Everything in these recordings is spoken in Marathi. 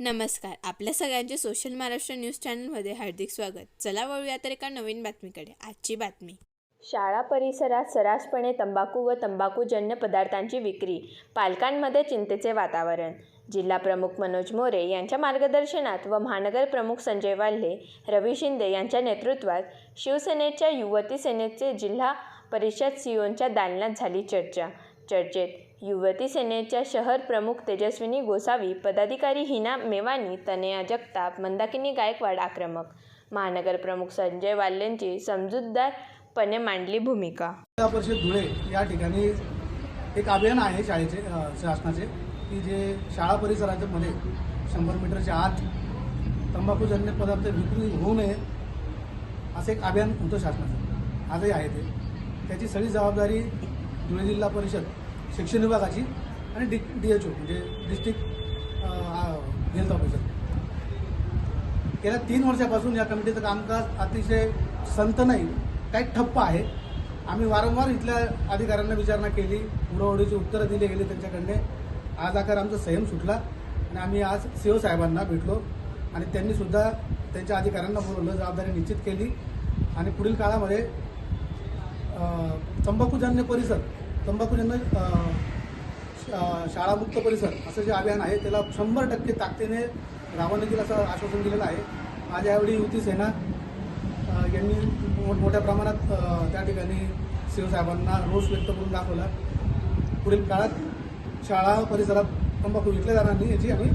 नमस्कार. आपल्या सगळ्यांचे सोशल महाराष्ट्र न्यूज चॅनलमध्ये हार्दिक स्वागत. चला वळूया तर एका नवीन बातमीकडे. आजची बातमी. शाळा परिसरात सर्रासपणे तंबाखू व तंबाखूजन्य पदार्थांची विक्री पालकांमध्ये चिंतेचे वातावरण. जिल्हा प्रमुख मनोज मोरे यांच्या मार्गदर्शनात व महानगर प्रमुख संजय वाल्हे रवी शिंदे यांच्या नेतृत्वात शिवसेनेच्या युवती सेनेचे जिल्हा परिषद सीओंच्या दालनात झाली चर्चा. चर्चेत. युवती सेनेच्या शहर प्रमुख तेजस्विनी गोसावी पदाधिकारी हिना मेवानी तनया जगताप मंदाकिनी गायकवाड आक्रमक. महानगर प्रमुख संजय वाल्यांची समजूतदारपणे मांडली भूमिका. परिषद धुळे या ठिकाणी एक अभियान आहे शाळेचे शासनाचे की जे शाळा परिसराच्या मध्ये शंभर मीटरच्या आत तंबाखूजन्य पदार्थ विक्री होऊ नये असं एक अभियान होतं शासनाचं. आजही आहे ते. त्याची सगळी जबाबदारी धुळे जिल्हा परिषद शिक्षण विभागाची आणि डी डी एच ओ म्हणजे डिस्ट्रिक्ट हेल्थ ऑफिसर गेल्या तीन वर्षापासून या कमिटीचं कामकाज अतिशय संत नाही काही ठप्प आहे. आम्ही वारंवार इथल्या अधिकाऱ्यांना विचारणा केली पुरवडीची उत्तरं दिली गेली त्यांच्याकडने. आज आकार आमचा संयम सुटला आणि आम्ही आज सीओ साहेबांना भेटलो आणि त्यांनीसुद्धा त्यांच्या अधिकाऱ्यांना बोलवलं जबाबदारी निश्चित केली. आणि पुढील काळामध्ये तंबाखूजन्य परिसर तंबाखूजन्य शाळामुक्त परिसर असं जे अभियान आहे त्याला शंभर टक्के ताकदीने राबवण्यात असं आश्वासन दिलेलं आहे. माझ्या यावेळी युती सेना यांनी मोठ- मोठ्या प्रमाणात त्या ठिकाणी शिवसाहेबांना रोष व्यक्त करून दाखवला. पुढील काळात शाळा परिसरात तंबाखू विकल्या जाणार नाही याची आम्ही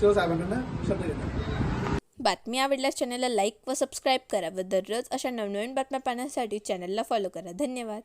शिवसाहेबांकडनं शब्द देतो बातमी आवडल्यास चॅनलला लाईक व सबस्क्राईब करा व दररोज अशा नवनवीन बातम्या पाहण्यासाठी चॅनलला फॉलो करा. धन्यवाद.